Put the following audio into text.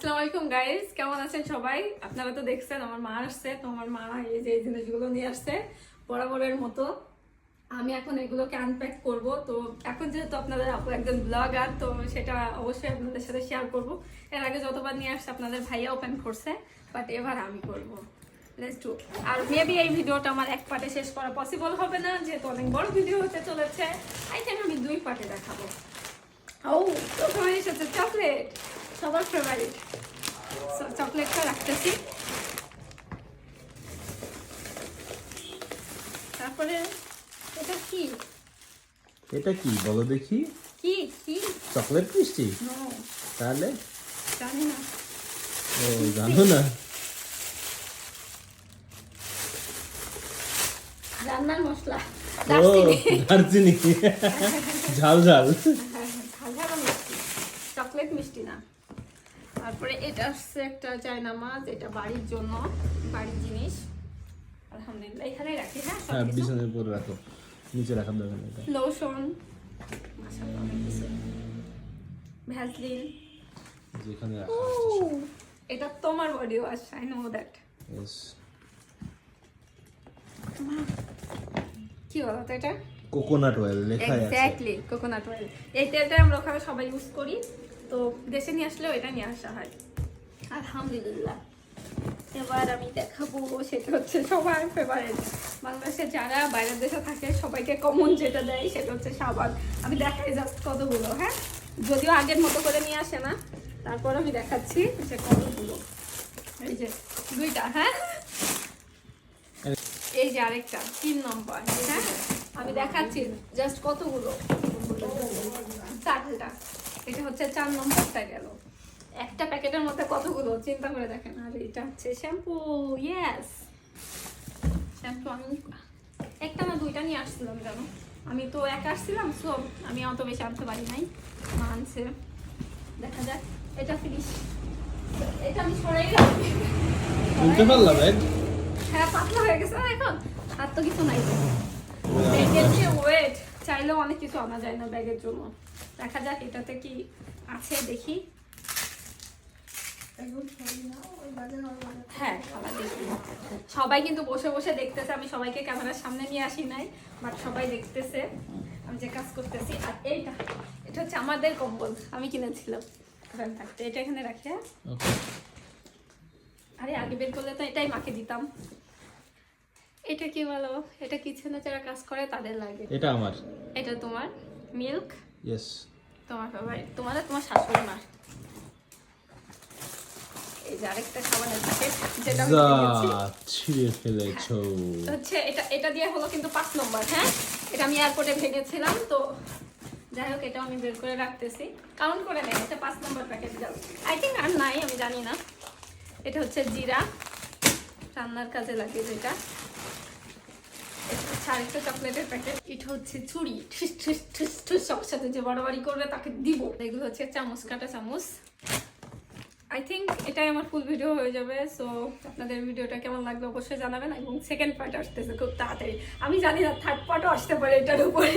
আসসালামু আলাইকুম গাইস কেমন আছেন সবাই? আপনারা তো দেখছেন, আমার মা আসছে। তো আমার মা এই যে এই জিনিসগুলো নিয়ে আসছে, বরাবরের মতো। আমি এখন এগুলোকে আনপ্যাক করব। তো এখন যেহেতু আপনাদের আপু একজন ব্লগার তো সেটা অবশ্যই আপনাদের সাথে শেয়ার করব। এর আগে যতবার নিয়ে আসছে, আপনাদের ভাইয়া ওপেন করছে বাট এবার আমি করব। লেটস ডু আর মেবি এই ভিডিওটা আমার এক পার্টে শেষ করা পসিবল হবে না, যেহেতু অনেক বড় ভিডিও হতে চলেছে। আই থিঙ্ক আমি দুই পার্টে দেখাবো। ও, প্রথমে এসেছে চকলেট সবার ফেভারিট চকলেটটা রাখতেছি। তারপরে এটা কি? এটা কি? বলো দেখি। কি? কি? চকলেট মিষ্টি? তাহলে? জানি না। ও জানো না। রান্নার মশলা। দারচিনি। দারচিনি। ঝাল ঝাল। ঝালঝালো মিষ্টি। চকলেট মিষ্টি না। তারপরে এটা হচ্ছে একটা চায়না মাছ এটা বাড়ির জন্য বাড়ির জিনিস। আলহামদুলিল্লাহ এখানে রাখি হ্যাঁ হ্যাঁ বিছানার উপর রাখো। নিচে রাখার দরকার নেই লোশন মাশাআল্লাহ, অনেক কিছু। ভ্যাসলিন। যেখানে রাখা এটা তোমার body wash I know that Yes. কি বলো তো এটা? কোকোনাট অয়েল লেখাই আছে। এক্স্যাক্টলি কোকোনাট অয়েল এই আমরা ওখানে সবাই ইউজ করি। তো দেশে নিয়ে আসলেও এটা নিয়ে আসা হয়। আলহামদুলিল্লাহ। এবার আমি দেখাবো, সেটা হচ্ছে সবার ফেভারিট বাংলাদেশে যারা বাইরের দেশে থাকে, সবাইকে কমন যেটা দেয়, সেটা হচ্ছে সাবান। আমি দেখাই জাস্ট কতগুলো হ্যাঁ? যদিও আগের মতো করে নিয়ে আসে না, তারপর আমি দেখাচ্ছি যে কতগুলো। এই যে দুইটা হ্যাঁ? এই যে আরেকটা, তিন নম্বর হ্যাঁ? আমি দেখাচ্ছি জাস্ট কতগুলো। এটা হচ্ছে চার নম্বরটা গেল। একটা প্যাকেটের মধ্যে কতগুলো? চিন্তা করে দেখেন। আর এটা হচ্ছে শ্যাম্পু ইয়েস শ্যাম্পু আমি একটা না দুইটা নিয়ে আসছিলাম জানো? আমি তো একা আসছিলাম সো আমি অত বেশি আনতে পারি নাই। মা আনছে। দেখা যাক এটা ফিনিশ এটা আমি সরাই হ্যাঁ পাতলা হয়ে গেছে না এখন? আর তো কিছু নাই। ওয়েট চাইলেও অনেক কিছু আনা যায় না ব্যাগের জন্য। দেখা যাক এটাতে কি আছে দেখি। হ্যাঁ খাবার দেখি। সবাই কিন্তু বসে বসে দেখতেছে আমি সবাইকে ক্যামেরার সামনে নিয়ে আসি নাই বাট সবাই দেখতেছে আমি যে কাজ করতেছি। আর এইটা এটা হচ্ছে আমাদের কম্বল আমি কিনেছিলাম। ওখানে থাকতে এটা এখানে রাখি হ্যাঁ? আরে আগে বের করলে তো এটাই মাকে দিতাম। এটা কি বলো? এটা কিচেনে যারা কাজ করে তাদের লাগে? এটা আমার। এটা তোমার? মিল্ক? ইয়েস তোমার ফেভারিট তোমার তোমার শাশুড়ি মা? এই যে আরেকটা খাবারের প্যাকেট যেটা আমি। ছিঁড়ে ফেলেছো। হচ্ছে এটা এটা দিয়ে হলো কিন্তু পাঁচ নম্বর হ্যাঁ? এটা আমি এয়ারপোর্টে ভেঙেছিলাম তো যাই হোক এটা আমি বের করে রাখতেছি। কাউন্ট করে নেই এটা পাঁচ নম্বর প্যাকেট গেল আই থিঙ্ক আর নাই আমি জানি না। এটা হচ্ছে জিরা। রান্নার কাজে লাগে যেটা চকলেটের প্যাকেট। এটা হচ্ছে চুড়ি যে তাকে দিব। এগুলো হচ্ছে চামচ, কাটা আই এটাই আমার ফুল ভিডিও হয়ে যাবে সো আপনাদের ভিডিওটা কেমন অবশ্যই জানাবেন, এবং সেকেন্ড পার্ট আসতেছে খুব তাড়াতাড়ি। আমি জানি না থার্ড পার্টও আসতে পারে এটার উপরে।